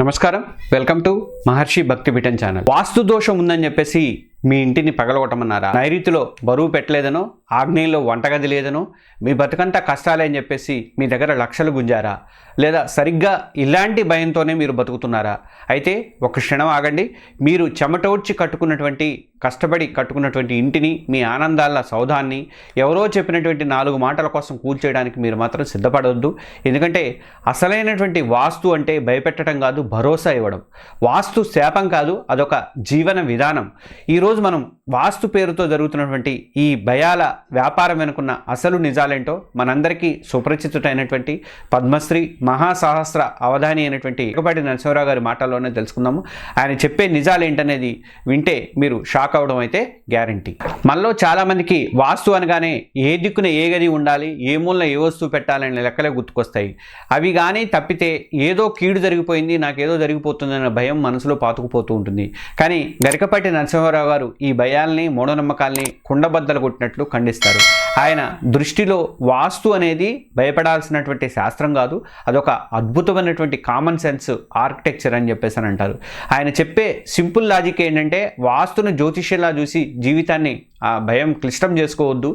నమస్కారం. Welcome to మహర్షి భక్తి bitten channel. వాస్తు దోషం ఉందని చెప్పేసి మీ ఇంటిని పగలగొట్టమన్నారా? నైరుతిలో బరువు పెట్టలేదనో ఆగ్నేయంలో వంటగది లేదనో మీ బతుకంతా కష్టాలే అని చెప్పేసి మీ దగ్గర లక్షలు గుంజారా? లేదా సరిగ్గా ఇలాంటి భయంతోనే మీరు బతుకుతున్నారా? అయితే ఒక క్షణం ఆగండి. మీరు చెమటోడ్చి కట్టుకున్నటువంటి కష్టపడి కట్టుకున్నటువంటి ఇంటిని మీ ఆనందాల సౌధాన్ని ఎవరో చెప్పినటువంటి నాలుగు మాటల కోసం కూల్చేయడానికి మీరు మాత్రం సిద్ధపడవద్దు. ఎందుకంటే అసలైనటువంటి వాస్తు అంటే భయపెట్టడం కాదు భరోసా ఇవ్వడం. వాస్తు శాపం కాదు అదొక జీవన విధానం. ఈరోజు మనం వాస్తు పేరుతో జరుగుతున్నటువంటి ఈ భయాల వ్యాపారం వెనుకున్న అసలు నిజాలేంటో మనందరికీ సుపరిచితుడైనటువంటి పద్మశ్రీ మహాసహస్ర అవధాని అయినటువంటి ఇకపాటి నరసింహరావు గారి మాటల్లోనే తెలుసుకుందాము. ఆయన చెప్పే నిజాలు ఏంటనేది వింటే మీరు షాక్ అవడం అయితే గ్యారంటీ. మనలో చాలామందికి వాస్తు అనగానే ఏ దిక్కున ఏ గది ఉండాలి ఏ మూలన ఏ వస్తువు పెట్టాలనే లెక్కలే గుర్తుకొస్తాయి. అవి కానీ తప్పితే ఏదో కీడు జరిగిపోయింది నాకేదో జరిగిపోతుందనే భయం మనసులో పాతుకుపోతూ ఉంటుంది. కానీ గరికపాటి నరసింహారావు గారు ఈ భయాల్ని మూఢనమ్మకాల్ని కుండబద్దలు కొట్టినట్లు ఖండిస్తారు. ఆయన దృష్టిలో వాస్తు అనేది భయపడాల్సినటువంటి శాస్త్రం కాదు అదొక అద్భుతమైనటువంటి కామన్ సెన్స్ ఆర్కిటెక్చర్ అని చెప్పేసి అని అంటారు. ఆయన చెప్పే సింపుల్ లాజిక్ ఏంటంటే వాస్తును జ్యోతిష్యంలా చూసి జీవితాన్ని ఆ భయం క్లిష్టం చేసుకోవద్దు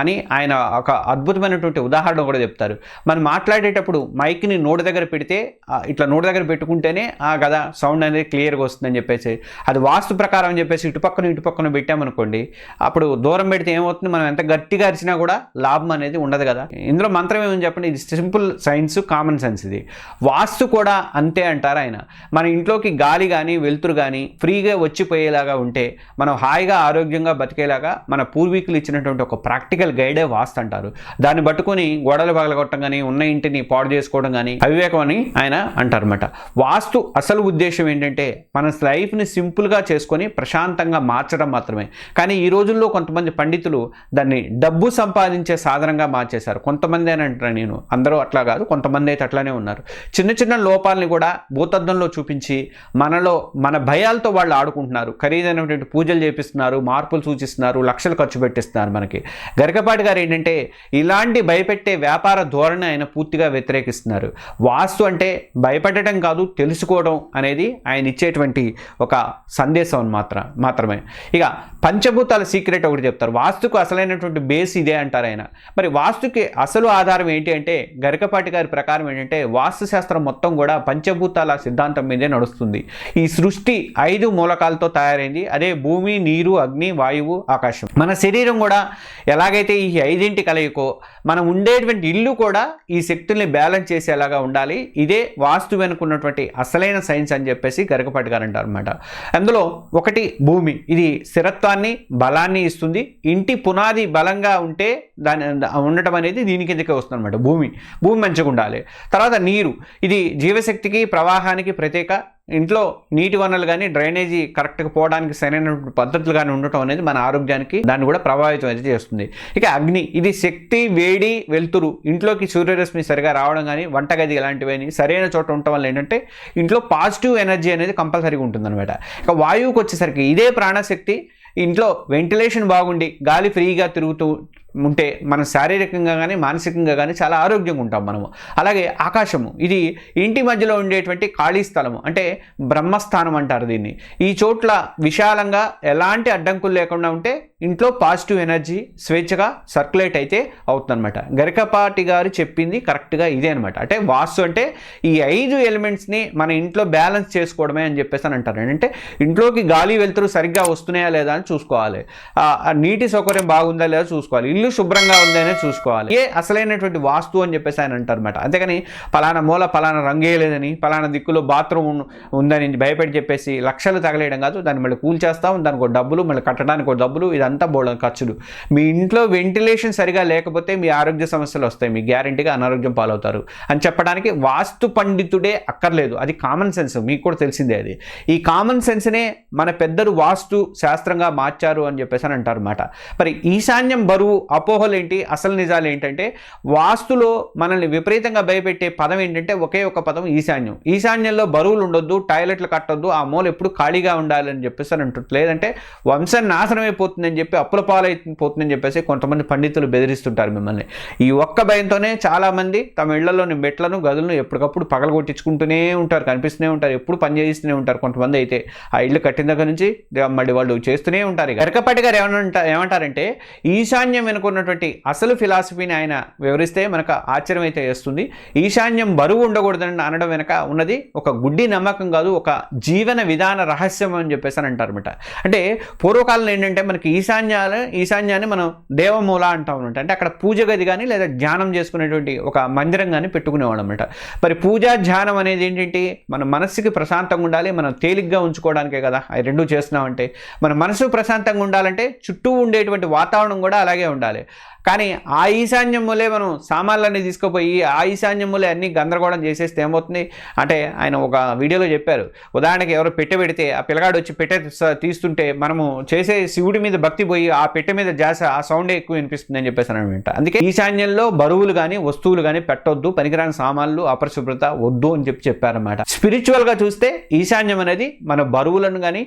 అని ఆయన ఒక అద్భుతమైనటువంటి ఉదాహరణ కూడా చెప్తారు. మనం మాట్లాడేటప్పుడు మైక్ని నోటి దగ్గర పెడితే ఇట్లా నోటి దగ్గర పెట్టుకుంటేనే ఆ కదా సౌండ్ అనేది క్లియర్గా వస్తుందని చెప్పేసి అది వాస్తు ప్రకారం అని చెప్పేసి ఇటుపక్కన ఇటుపక్కన పెట్టామనుకోండి అప్పుడు దూరం పెడితే ఏమవుతుంది? మనం ఎంత గట్టిగా అరిచినా కూడా లాభం అనేది ఉండదు కదా. ఇందులో మంత్రం ఏమని చెప్పండి? ఇది సింపుల్ సైన్స్ కామన్ సెన్స్ ఇది. వాస్తు కూడా అంతే అంటారు ఆయన. మన ఇంట్లోకి గాలి కానీ వెలుతురు కానీ ఫ్రీగా వచ్చిపోయేలాగా ఉంటే మనం హాయిగా ఆరోగ్యంగా బతికి బ్రతికేలాగా మన పూర్వీకులు ఇచ్చినటువంటి ఒక ప్రాక్టికల్ గైడే వాస్తు అంటారు. దాన్ని పట్టుకొని గోడలు పగలగొట్టడం కానీ ఉన్న ఇంటిని పాడు చేసుకోవడం కానీ అవివేకం అని ఆయన అంటారన్నమాట. వాస్తు అసలు ఉద్దేశం ఏంటంటే మన లైఫ్ని సింపుల్గా చేసుకొని ప్రశాంతంగా మార్చడం మాత్రమే. కానీ ఈ రోజుల్లో కొంతమంది పండితులు దాన్ని డబ్బు సంపాదించే సాధనంగా మార్చేశారు. కొంతమంది అని అంటారు నేను. అందరూ అట్లా కాదు. కొంతమంది అయితే అట్లానే ఉన్నారు. చిన్న చిన్న లోపాలని కూడా భూతద్దంలో చూపించి మనలో మన భయాలతో వాళ్ళు ఆడుకుంటున్నారు. ఖరీదైనటువంటి పూజలు చేపిస్తున్నారు మార్పులు సూచిస్తున్నారు లక్షలు ఖర్చు పెట్టిస్తున్నారు మనకి. గరికపాటి గారు ఏంటంటే ఇలాంటి భయపెట్టే వ్యాపార ధోరణి ఆయన పూర్తిగా వ్యతిరేకిస్తున్నారు. వాస్తు అంటే భయపడటం కాదు తెలుసుకోవడం అనేది ఆయన ఇచ్చేటువంటి ఒక సందేశం మాత్రం మాత్రమే. ఇక పంచభూతాల సీక్రెట్ ఒకటి చెప్తారు. వాస్తుకు అసలైనటువంటి బేస్ ఇదే అంటారు ఆయన. మరి వాస్తుకి అసలు ఆధారం ఏంటి అంటే గరికపాటి గారి ప్రకారం ఏంటంటే వాస్తు శాస్త్రం మొత్తం కూడా పంచభూతాల సిద్ధాంతం మీదే నడుస్తుంది. ఈ సృష్టి ఐదు మూలకాలతో తయారైంది. అదే భూమి నీరు అగ్ని వాయువు ఆకాశం మన శరీరం కూడా ఎలాగైతే ఈ ఐదింటి కలయికో మనం ఉండేటువంటి ఇల్లు కూడా ఈ శక్తుల్ని బ్యాలెన్స్ చేసేలాగా ఉండాలి. ఇదే వాస్తు వెనుకున్నటువంటి అసలైన సైన్స్ అని చెప్పేసి గరకపాటి గారు అంటారు అనమాట అందులో ఒకటి భూమి. ఇది స్థిరత్వాన్ని బలాన్ని ఇస్తుంది. ఇంటి పునాది బలంగా ఉంటే దాని ఉండటం అనేది దీని కిందకే వస్తుంది అనమాట భూమి. భూమి మంచిగా ఉండాలి. తర్వాత నీరు. ఇది జీవశక్తికి ప్రవాహానికి ప్రత్యేక ఇంట్లో నీటి వనరులు కానీ డ్రైనేజీ కరెక్ట్గా పోవడానికి సరైన పద్ధతులు కానీ ఉండటం అనేది మన ఆరోగ్యానికి దాన్ని కూడా ప్రభావితం అయితే చేస్తుంది. ఇక అగ్ని ఇది శక్తి వేడి వెలుతురు ఇంట్లోకి సూర్యరశ్మి సరిగా రావడం కానీ వంటగది ఇలాంటివని సరైన చోట ఉండటం వల్ల ఏంటంటే ఇంట్లో పాజిటివ్ ఎనర్జీ అనేది కంపల్సరీగా ఉంటుందన్నమాట. ఇక వాయువుకి వచ్చేసరికి ఇదే ప్రాణశక్తి ఇంట్లో వెంటిలేషన్ బాగుండి గాలి ఫ్రీగా తిరుగుతూ ఉంటే మన శారీరకంగా కానీ మానసికంగా కానీ చాలా ఆరోగ్యంగా ఉంటాం మనము. అలాగే ఆకాశము ఇది ఇంటి మధ్యలో ఉండేటువంటి ఖాళీ స్థలము అంటే బ్రహ్మస్థానం అంటారు దీన్ని. ఈ చోట్ల విశాలంగా ఎలాంటి అడ్డంకులు లేకుండా ఉంటే ఇంట్లో పాజిటివ్ ఎనర్జీ స్వేచ్ఛగా సర్క్యులేట్ అయితే అవుతుందన్నమాట. గరికపాటి గారు చెప్పింది కరెక్ట్గా ఇదే అనమాట అంటే వాస్తు అంటే ఈ ఐదు ఎలిమెంట్స్ని మన ఇంట్లో బ్యాలెన్స్ చేసుకోవడమే అని చెప్పేసి అని అంటారు. అంటే ఇంట్లోకి గాలి వెలుతురు సరిగ్గా వస్తున్నాయా లేదా అని చూసుకోవాలి. నీటి సౌకర్యం బాగుందా లేదా చూసుకోవాలి. ఇల్లు శుభ్రంగా ఉందా అనేది చూసుకోవాలి. ఏ అసలైనటువంటి వాస్తు అని చెప్పేసి ఆయన అంటారు అనమాట అంతేకాని పలానా మూల పలానా రంగేయలేదని పలానా దిక్కులో బాత్రూమ్ ఉందని భయపెట్టి చెప్పేసి లక్షలు తగలేయడం కాదు. దాన్ని మళ్ళీ కూల్ చేస్తాం దానికి ఒక డబ్బులు మళ్ళీ కట్టడానికి ఒక డబ్బులు ఇదంతా బోడ ఖర్చులు. మీ ఇంట్లో వెంటిలేషన్ సరిగా లేకపోతే మీ ఆరోగ్య సమస్యలు వస్తాయి. మీ గ్యారంటీగా అనారోగ్యం పాలవుతారు. అని చెప్పడానికి వాస్తు పండితుడే అక్కర్లేదు. అది కామన్ సెన్స్. మీకు కూడా తెలిసిందే అది. ఈ కామన్ సెన్స్నే మన పెద్దలు వాస్తు శాస్త్రంగా మార్చారు అని చెప్పేసి అని అంటారు అనమాట మరి ఈశాన్యం బరువు అపోహలు ఏంటి? అసలు నిజాలు ఏంటంటే వాస్తులో మనల్ని విపరీతంగా భయపెట్టే పదం ఏంటంటే ఒకే ఒక పదం ఈశాన్యం. ఈశాన్యంలో బరువులు ఉండొద్దు టాయిలెట్లు కట్టొద్దు ఆ మూల ఎప్పుడు ఖాళీగా ఉండాలని చెప్పేసి అని అంటుంది లేదంటే వంశం నాశనం అయిపోతుందని అని చెప్పి అప్పుల పాలైపోతుందని చెప్పేసి కొంతమంది పండితులు బెదిరిస్తుంటారు మిమ్మల్ని. ఈ ఒక్క భయంతోనే చాలామంది తమ ఇళ్ళలోని మెట్లను గదులను ఎప్పటికప్పుడు పగలగొట్టించుకుంటూనే ఉంటారు కనిపిస్తూనే ఉంటారు ఎప్పుడు పనిచేస్తూనే ఉంటారు కొంతమంది అయితే. ఆ ఇల్లు కట్టిన దగ్గర నుంచి మళ్ళీ వాళ్ళు చేస్తూనే ఉంటారు గరకపాటి గారు ఏమంటా ఏమంటారంటే ఈశాన్యం వెనుకున్నటువంటి అసలు ఫిలాసఫీని ఆయన వివరిస్తే మనకు ఆశ్చర్యం అయితే వేస్తుంది. ఈశాన్యం బరువు ఉండకూడదని అనడం వెనక ఉన్నది ఒక గుడ్డి నమ్మకం కాదు ఒక జీవన విధాన రహస్యం అని చెప్పేసి అని అంటారు అంటే పూర్వకాలంలో ఏంటంటే మనకి ఈశాన్యాలు ఈశాన్యాన్ని మనం దేవమూల అంటాం అనమాట. అంటే అక్కడ పూజ గది కానీ లేదా ధ్యానం చేసుకునేటువంటి ఒక మందిరం కానీ పెట్టుకునేవాళ్ళం అనమాట. మరి పూజా ధ్యానం అనేది ఏంటంటే మన మనస్సుకి ప్రశాంతంగా ఉండాలి మనం తేలిగ్గా ఉంచుకోవడానికే కదా. అవి రెండు చేస్తున్నామంటే మన మనసు ప్రశాంతంగా ఉండాలంటే చుట్టూ ఉండేటువంటి వాతావరణం కూడా అలాగే ఉండాలి. కానీ ఆ ఈశాన్యం మూలే మనం సామాన్లన్నీ తీసుకుపోయి ఆ ఈశాన్యం మూలే అన్ని గందరగోళం చేసేస్తే ఏమవుతుంది? అంటే ఆయన ఒక వీడియోలో చెప్పారు. ఉదాహరణకి ఎవరు పెట్టె పెడితే ఆ పిల్లగాడు వచ్చి పెట్టె తీస్తుంటే మనము చేసే శివుడి మీద భక్తి పోయి ఆ పెట్టె మీద జాస ఆ సౌండే ఎక్కువ వినిపిస్తుంది అని చెప్పేసి అనమాట అందుకే ఈశాన్యంలో బరువులు కానీ వస్తువులు కానీ పెట్టొద్దు పనికిరాని సామాన్లు అపరిశుభ్రత వద్దు అని చెప్పి చెప్పారన్నమాట. స్పిరిచువల్గా చూస్తే ఈశాన్యం అనేది మన బరువులను కానీ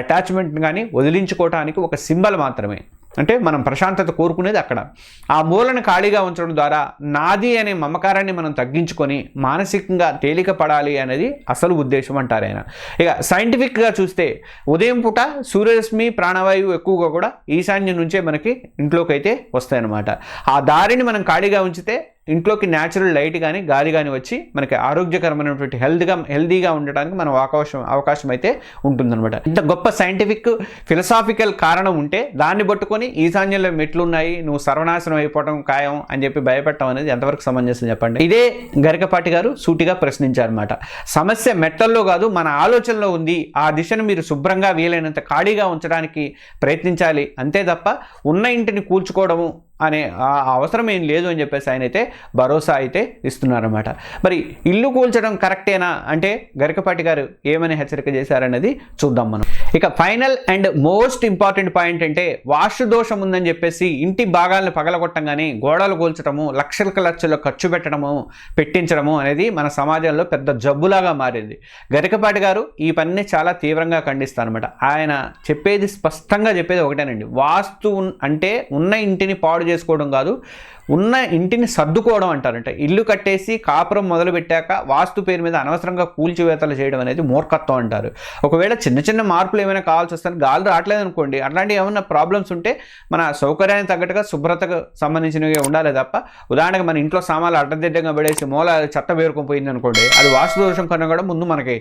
అటాచ్మెంట్ని కానీ వదిలించుకోవటానికి ఒక సింబల్ మాత్రమే. అంటే మనం ప్రశాంతత కోరుకునేది అక్కడ. ఆ మూలను ఖాళీగా ఉంచడం ద్వారా నాది అనే మమకారాన్ని మనం తగ్గించుకొని మానసికంగా తేలిక పడాలి అనేది అసలు ఉద్దేశం అంటారు ఆయన. ఇక సైంటిఫిక్గా చూస్తే ఉదయం పూట సూర్యరశ్మి ప్రాణవాయువు ఎక్కువగా కూడా ఈశాన్యం నుంచే మనకి ఇంట్లోకి అయితే వస్తాయన్నమాట. ఆ దారిని మనం ఖాళీగా ఉంచితే ఇంట్లోకి న్యాచురల్ లైట్ కానీ గాలి కానీ వచ్చి మనకి ఆరోగ్యకరమైనటువంటి హెల్త్గా హెల్దీగా ఉండడానికి మనం అవకాశం అవకాశం అయితే ఉంటుందన్నమాట. ఇంత గొప్ప సైంటిఫిక్ ఫిలసాఫికల్ కారణం ఉంటే దాన్ని పట్టుకొని ఈశాన్యంలో మెట్లు ఉన్నాయి నువ్వు సర్వనాశనం అయిపోవడం ఖాయం అని చెప్పి భయపెట్టడం అనేది ఎంతవరకు సమంజసం చెప్పండి? ఇదే గరికపాటి గారు సూటిగా ప్రశ్నించారన్నమాట. సమస్య మెట్టల్లో కాదు మన ఆలోచనలో ఉంది. ఆ దిశను మీరు శుభ్రంగా వీలైనంత ఖాళీగా ఉంచడానికి ప్రయత్నించాలి. అంతే తప్ప ఉన్న ఇంటిని కూల్చుకోవడము అనే ఆ అవసరం ఏం లేదు అని చెప్పేసి ఆయన అయితే భరోసా అయితే ఇస్తున్నారన్నమాట. మరి ఇల్లు కూల్చడం కరెక్టేనా? అంటే గరికపాటి గారు ఏమని హెచ్చరిక చేశారన్నది చూద్దాం మనం. ఇక final and most important point అంటే వాస్తు దోషం ఉందని చెప్పేసి ఇంటి భాగాలను పగలగొట్టంగానే గోడలు కూల్చడము లక్షలకు లక్షలు ఖర్చు పెట్టడము పెట్టించడము అనేది మన సమాజంలో పెద్ద జబ్బులాగా మారింది. గరికపాటి గారు ఈ పనిని చాలా తీవ్రంగా ఖండిస్తారనమాట ఆయన చెప్పేది స్పష్టంగా చెప్పేది ఒకటేనండి. వాస్తు అంటే ఉన్న ఇంటిని పాడు చేసుకోవడం కాదు. ఉన్న ఇంటిని సర్దుకోవడం అంటారంట. ఇల్లు కట్టేసి కాపురం మొదలు పెట్టాక వాస్తు పేరు మీద అనవసరంగా కూల్చివేతలు చేయడం అనేది మూర్ఖత్వం అంటారు. ఒకవేళ చిన్న చిన్న మార్పులు ఏమైనా కావాల్సి వస్తే గాలి రావట్లేదు అనుకోండి అట్లాంటి ఏమైనా ప్రాబ్లమ్స్ ఉంటే మన సౌకర్యానికి తగ్గట్టుగా శుభ్రతకు సంబంధించినవి ఉండాలి తప్ప ఉదాహరణకు మన ఇంట్లో సామాన్లు అడ్డదిడ్డంగా పడేసి మూల చెత్త పేరుకొని పోయింది అనుకోండి అది వాస్తు దోషం కన్నా కూడా ముందు మనకి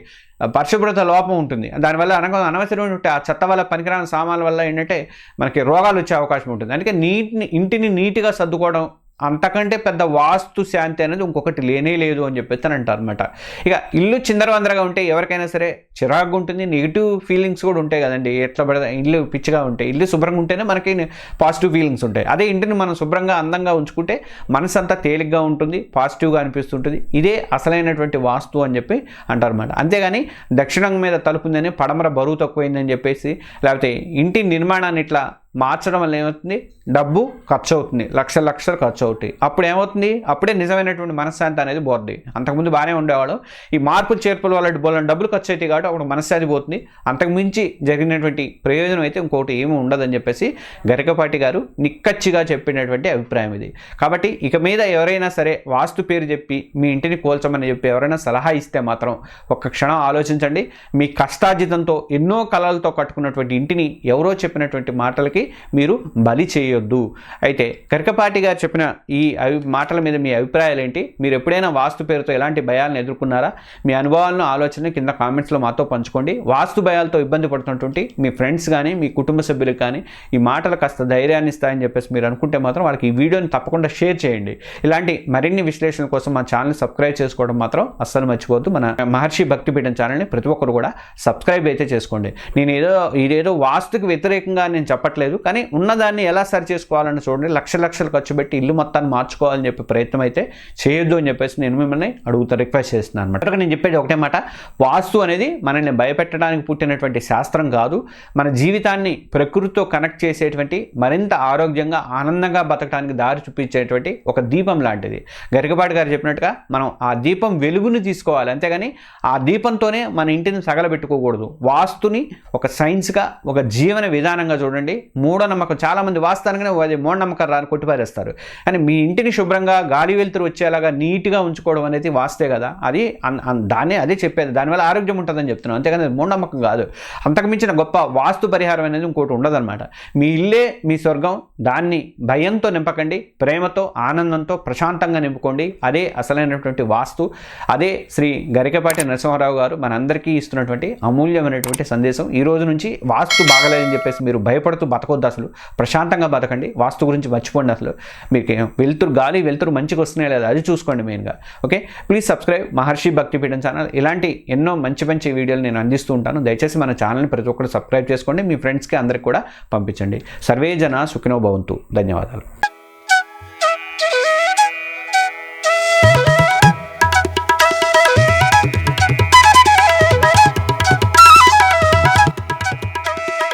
పరిశుభ్రత లోపం ఉంటుంది. దానివల్ల అనగా అనవసరమైనటువంటి ఆ చెత్త వల్ల పనికిరాని సామాన్ల వల్ల ఏంటంటే మనకి రోగాలు వచ్చే అవకాశం ఉంటుంది. అందుకే నీటిని ఇంటిని నీట్గా సర్దుకోవడం అంతకంటే పెద్ద వాస్తు శాంతి అనేది ఇంకొకటి లేనే లేదు అని చెప్పేసి అని అంటారు అనమాట ఇక ఇల్లు చిందరవందరగా ఉంటే ఎవరికైనా సరే చిరాకు ఉంటుంది నెగిటివ్ ఫీలింగ్స్ కూడా ఉంటాయి కదండి. ఎట్లా పడితే ఇల్లు పిచ్చిగా ఉంటాయి ఇల్లు శుభ్రంగా ఉంటేనే మనకి పాజిటివ్ ఫీలింగ్స్ ఉంటాయి. అదే ఇంటిని మనం శుభ్రంగా అందంగా ఉంచుకుంటే మనసు అంతా తేలిగ్గా ఉంటుంది పాజిటివ్గా అనిపిస్తుంటుంది. ఇదే అసలైనటువంటి వాస్తు అని చెప్పి అంటారన్నమాట అంతేగాని దక్షిణం మీద తలుపుందని పడమర బరువు తక్కువైందని చెప్పేసి లేకపోతే ఇంటి నిర్మాణాన్ని ఇట్లా మార్చడం వల్ల ఏమవుతుంది? డబ్బు ఖర్చు అవుతుంది లక్షల లక్షలు ఖర్చు అవుతాయి అప్పుడు ఏమవుతుంది? అప్పుడే నిజమైనటువంటి మనశ్శాంతి అనేది పోతుంది అంతకుముందు బాగానే ఉండేవాడు ఈ మార్పులు చేర్పుల వల్ల బోలని డబ్బులు ఖర్చు అవుతాయి కాబట్టి అప్పుడు మనశ్శాంతి పోతుంది. అంతకుమించి జరిగినటువంటి ప్రయోజనం అయితే ఇంకోటి ఏమీ ఉండదని చెప్పేసి గరికపాటి గారు నిక్కచ్చిగా చెప్పినటువంటి అభిప్రాయం ఇది. కాబట్టి ఇక మీద ఎవరైనా సరే వాస్తు పేరు చెప్పి మీ ఇంటిని కోల్చమని చెప్పి ఎవరైనా సలహా ఇస్తే మాత్రం ఒక్క క్షణం ఆలోచించండి. మీ కష్టార్జితంతో ఎన్నో కళలతో కట్టుకున్నటువంటి ఇంటిని ఎవరో చెప్పినటువంటి మాటలకి మీరు బలి చేయొద్దు. అయితే కరికపాటి గారు చెప్పిన ఈ అవి మాటల మీద మీ అభిప్రాయాలు ఏంటి మీరు ఎప్పుడైనా వాస్తు పేరుతో ఎలాంటి భయాలను ఎదుర్కొన్నారా? మీ అనుభవాలను ఆలోచన కింద కామెంట్స్లో మాతో పంచుకోండి. వాస్తు భయాలతో ఇబ్బంది పడుతున్నటువంటి మీ ఫ్రెండ్స్ కానీ మీ కుటుంబ సభ్యులకు కానీ ఈ మాటలు కాస్త ధైర్యాన్ని ఇస్తాయని చెప్పేసి మీరు అనుకుంటే మాత్రం వాళ్ళకి ఈ వీడియోని తప్పకుండా షేర్ చేయండి. ఇలాంటి మరిన్ని విశ్లేషణ కోసం మా ఛానల్ సబ్స్క్రైబ్ చేసుకోవడం మాత్రం అస్సలు మర్చిపోవద్దు. మన మహర్షి భక్తిపీఠం ఛానల్ని ప్రతి ఒక్కరు కూడా సబ్స్క్రైబ్ అయితే చేసుకోండి. నేను ఏదో ఇదేదో వాస్తుకు వ్యతిరేకంగా నేను చెప్పట్లేదు. కానీ ఉన్నదాన్ని ఎలా సరి చేసుకోవాలని చూడండి. లక్ష లక్షలు ఖర్చు పెట్టి ఇల్లు మొత్తాన్ని మార్చుకోవాలని చెప్పి ప్రయత్నం అయితే చేయొద్దు అని చెప్పేసి నేను మిమ్మల్ని అడుగుతా రిక్వెస్ట్ చేస్తున్నాను అనమాట నేను చెప్పేది ఒకటే మాట. వాస్తు అనేది మనల్ని భయపెట్టడానికి పుట్టినటువంటి శాస్త్రం కాదు. మన జీవితాన్ని ప్రకృతితో కనెక్ట్ చేసేటువంటి మరింత ఆరోగ్యంగా ఆనందంగా బతకడానికి దారి చూపించేటువంటి ఒక దీపం లాంటిది. గరికపాటి గారు చెప్పినట్టుగా మనం ఆ దీపం వెలుగుని తీసుకోవాలి. అంతేగాని ఆ దీపంతోనే మన ఇంటిని సగలబెట్టుకోకూడదు. వాస్తుని ఒక సైన్స్గా ఒక జీవన విధానంగా చూడండి. మూఢనమ్మకం. చాలామంది వాస్తవంగానే అది మూఢనమ్మకం రాని కొట్టిపారేస్తారు. కానీ మీ ఇంటిని శుభ్రంగా గాలి వెలుతురు వచ్చేలాగా నీట్గా ఉంచుకోవడం అనేది వాస్తే కదా. అది అన్- దాన్నే అదే చెప్పేది. దానివల్ల ఆరోగ్యం ఉంటుందని చెప్తున్నాను. అంతేకాని అది మూఢనమ్మకం కాదు. అంతకు మించిన గొప్ప వాస్తు పరిహారం అనేది ఇంకోటి ఉండదన్నమాట. మీ ఇల్లే మీ స్వర్గం దాన్ని భయంతో నింపకండి ప్రేమతో ఆనందంతో ప్రశాంతంగా నింపుకోండి. అదే అసలైనటువంటి వాస్తు. అదే శ్రీ గరికపాటి నరసింహారావు గారు మనందరికీ ఇస్తున్నటువంటి అమూల్యమైనటువంటి సందేశం. ఈ రోజు నుంచి వాస్తు బాగలేదని చెప్పేసి మీరు భయపడుతూ బతకొద్దు అసలు. ప్రశాంతంగా బతకండి. వాస్తు గురించి మర్చిపోండి అసలు. మీకు వెళ్తురు గాలి వెలుతురు మంచిగా వస్తున్నాయి లేదా అది చూసుకోండి మెయిన్గా ఓకే ప్లీజ్ సబ్స్క్రైబ్ మహర్షి భక్తి పీఠం ఛానల్. ఇలాంటి ఎన్నో మంచి మంచి వీడియోలు నేను అందిస్తూ ఉంటాను. దయచేసి మన ఛానల్ని ప్రతి ఒక్కరు సబ్స్క్రైబ్ చేసుకోండి. మీ ఫ్రెండ్స్కి అందరికి కూడా పంపించండి. సర్వే జన సుఖినో భవంతు. ధన్యవాదాలు.